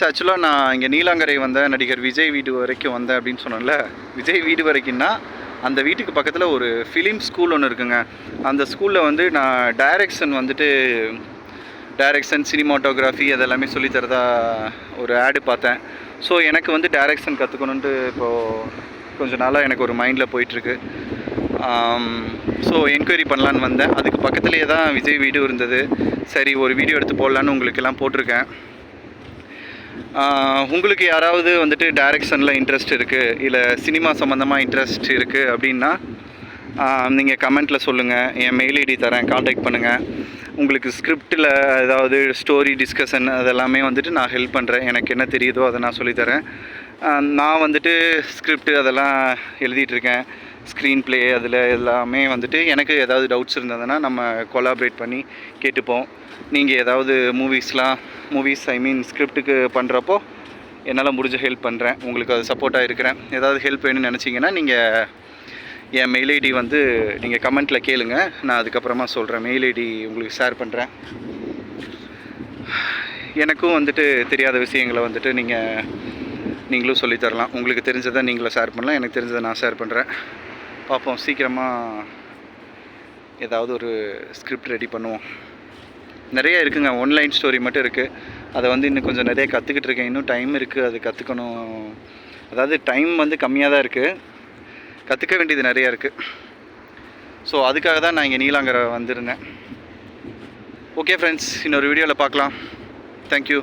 Friends ஆக்சுவலாக நான் இங்கே நீலாங்கரை வந்தேன் நடிகர் விஜய் வீடு வரைக்கும் வந்தேன் அப்படின்னு சொன்னேன்ல. விஜய் வீடு வரைக்கும்னா அந்த வீட்டுக்கு பக்கத்தில் ஒரு ஃபிலிம் ஸ்கூல் ஒன்று இருக்குங்க. அந்த ஸ்கூலில் வந்து நான் டைரக்ஷன் வந்துட்டு டைரக்ஷன் சினிமாட்டோகிராஃபி அதெல்லாமே சொல்லித்தரதா ஒரு ஆடு பார்த்தேன். ஸோ எனக்கு வந்து டைரக்ஷன் கற்றுக்கணுன்ட்டு இப்போது கொஞ்ச நாளாக எனக்கு ஒரு மைண்டில் போயிட்டுருக்கு. ஸோ என்கொயரி பண்ணலான்னு வந்தேன். அதுக்கு பக்கத்துலேயே தான் விஜய் வீடு இருந்தது. சரி ஒரு வீடியோ எடுத்து போடலான்னு உங்களுக்கெல்லாம் போட்டிருக்கேன். உங்களுக்கு யாராவது வந்துட்டு டைரக்ஷனில் இன்ட்ரெஸ்ட் இருக்குது இல்லை சினிமா சம்மந்தமாக இன்ட்ரெஸ்ட் இருக்குது அப்படின்னா நீங்கள் கமெண்ட்டில் சொல்லுங்கள் என் மெயில் ஐடி தரேன் காண்டாக்ட் பண்ணுங்கள் உங்களுக்கு ஸ்கிரிப்டில் ஏதாவது ஸ்டோரி டிஸ்கஷன் அதெல்லாமே வந்துட்டு நான் ஹெல்ப் பண்ணுறேன் எனக்கு என்ன தெரியுதோ அதை நான் சொல்லித்தரேன். நான் வந்துட்டு ஸ்கிரிப்ட் அதெல்லாம் எழுதிட்டுருக்கேன் ஸ்க்ரீன் ப்ளே அதில் எல்லாமே வந்துட்டு எனக்கு ஏதாவது டவுட்ஸ் இருந்ததுன்னா நம்ம கொலாபரேட் பண்ணி கேட்டுப்போம். நீங்கள் ஏதாவது மூவிஸ்லாம் மூவிஸ் ஐ மீன் ஸ்கிரிப்டுக்கு பண்ணுறப்போ என்னால் முடிஞ்ச ஹெல்ப் பண்ணுறேன் உங்களுக்கு அது சப்போர்ட்டாக இருக்கிறேன். ஏதாவது ஹெல்ப் வேணும்னு நினச்சிங்கன்னா நீங்கள் என் மெயில் ஐடி வந்து நீங்கள் கமெண்ட்டில் கேளுங்க. நான் அதுக்கப்புறமா சொல்கிறேன் மெயில் ஐடி உங்களுக்கு ஷேர் பண்ணுறேன் எனக்கும் வந்துட்டு தெரியாத விஷயங்களை வந்துட்டு நீங்கள் நீங்களும் சொல்லித் தரலாம். உங்களுக்கு தெரிஞ்சதை நீங்களும் ஷேர் பண்ணலாம். எனக்கு தெரிஞ்சதை நான் ஷேர் பண்ணுறேன் பார்ப்போம். சீக்கிரமாக ஏதாவது ஒரு ஸ்கிரிப்ட் ரெடி பண்ணுவோம். நிறைய இருக்குங்க. ஒன்லைன் ஸ்டோரி மட்டும் இருக்குது அதை வந்து இன்னும் கொஞ்சம் நிறைய கற்றுக்கிட்டு இருக்கேன். இன்னும் டைம் இருக்குது அது கற்றுக்கணும் அதாவது டைம் வந்து கம்மியாக தான் இருக்குது கற்றுக்க வேண்டியது நிறையா இருக்குது ஸோ அதுக்காக தான் நான் இங்கே நீலாங்கரை வந்திருந்தேன். ஓகே ஃப்ரெண்ட்ஸ் இன்னொரு வீடியோவில் பார்க்கலாம். தேங்க்யூ